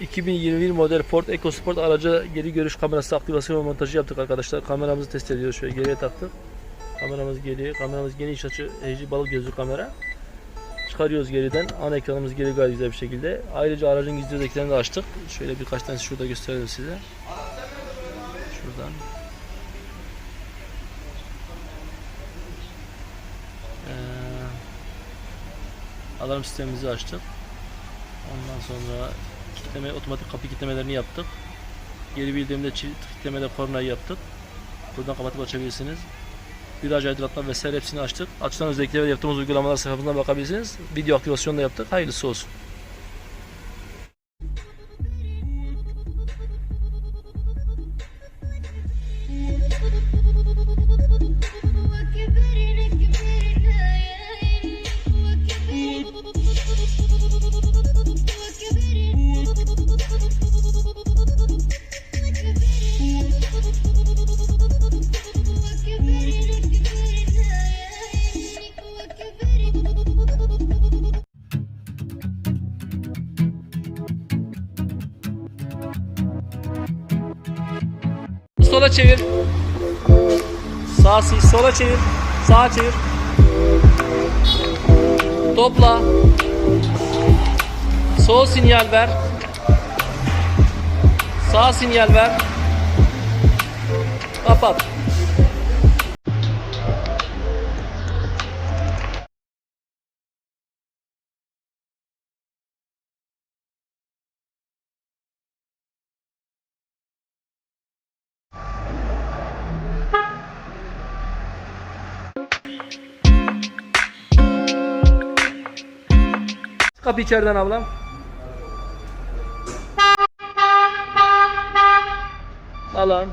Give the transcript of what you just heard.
2021 model Ford EcoSport aracı geri görüş kamerası aktivasyon ve montajı yaptık arkadaşlar. Kameramızı test ediyoruz. Şöyle geriye taktık. Kameramız geriye. Kameramız geniş açı HD balık gözlü kamera. Çıkarıyoruz geriden. Ana ekranımız geri gayet güzel bir şekilde. Ayrıca aracın gizli özelliklerini de açtık. Şöyle birkaç tanesi şurada gösterelim size. Şuradan. Ee, alarm sistemimizi açtık. Ondan sonra kitleme, otomatik kapı kitlemelerini yaptık. Geri bildirimde çift kitlemede kornayı yaptık. Buradan kapatıp açabilirsiniz. Viraj aydınlatma vesaire hepsini açtık. Açılan özellikleri yaptığımız uygulamalar sayfasından bakabilirsiniz. Video aktivasyonu da yaptık. Hayırlısı olsun. Sola çevir. Sağ sola çevir. Sağa çevir. Topla. Sol sinyal ver. Sağ sinyal ver. Kapat. Kapı içeriden ablam. Alan.